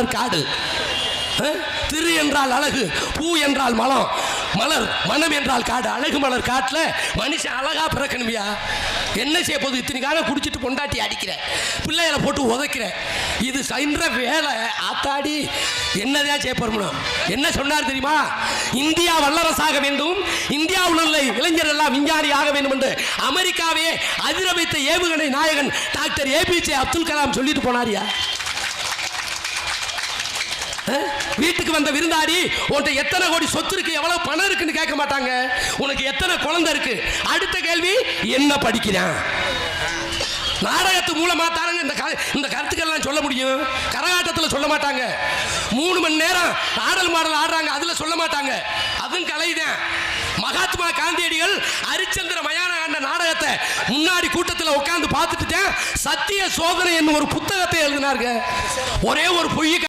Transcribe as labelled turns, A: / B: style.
A: மலர் காடு திரு என்றால் அழகு பூ என்றால் மலம். மலர் மனம் என்றால் காடு. அழகு மலர் காட்டில் மனுஷன் அழகா பிறக்கணுமியா? என்ன செய்ய போகுது? இத்தனை காலம் குடிச்சிட்டு பொண்டாட்டி அடிக்கிற பிள்ளைகளை போட்டு உதைக்கிறேன் இது சென்ற வேலை. ஆத்தாடி என்னதான் செய்ய போறோம் என்ன சொன்னார் தெரியுமா? இந்தியா வல்லரசாக வேண்டும். இந்தியாவில் உள்ள இளைஞர் எல்லாம் விஞ்ஞானி ஆக வேண்டும் என்று அமெரிக்காவே அதிரமைத்த ஏவுகணை நாயகன் டாக்டர் ஏபிஜே அப்துல் கலாம் சொல்லிட்டு போனாரியா வீட்டுக்கு வந்த விருந்தாடி உன்கிட்ட எத்தனை கோடி சொத்து இருக்கு எவ்வளவு பணம் இருக்குன்னு கேட்க மாட்டாங்க. உனக்கு எத்தனை குழந்தை இருக்கு? அடுத்த கேள்வி என்ன படிக்கிறான்? நாடகத்து மூலமா தானங்க இந்த க- இந்த கருத்துக்கள்லாம் சொல்ல முடியும்? கரகாட்டத்தில் சொல்ல மாட்டாங்க. மூணு மணி நேரம் ஆடல் மாடல் ஆடுறாங்க அதுல சொல்ல மாட்டாங்க. அதுவும் கலைதான். மகாத்மா காந்தியடிகள் ஹரிச்சந்திர மயான ஆண்ட நாடகத்தை முன்னாடி கூட்டத்தில் உட்கார்ந்து பார்த்துட்டு சத்திய சோதனை என்னும் ஒரு புத்தகத்தை எழுதினாருங்க. ஒரே ஒரு பொய்யை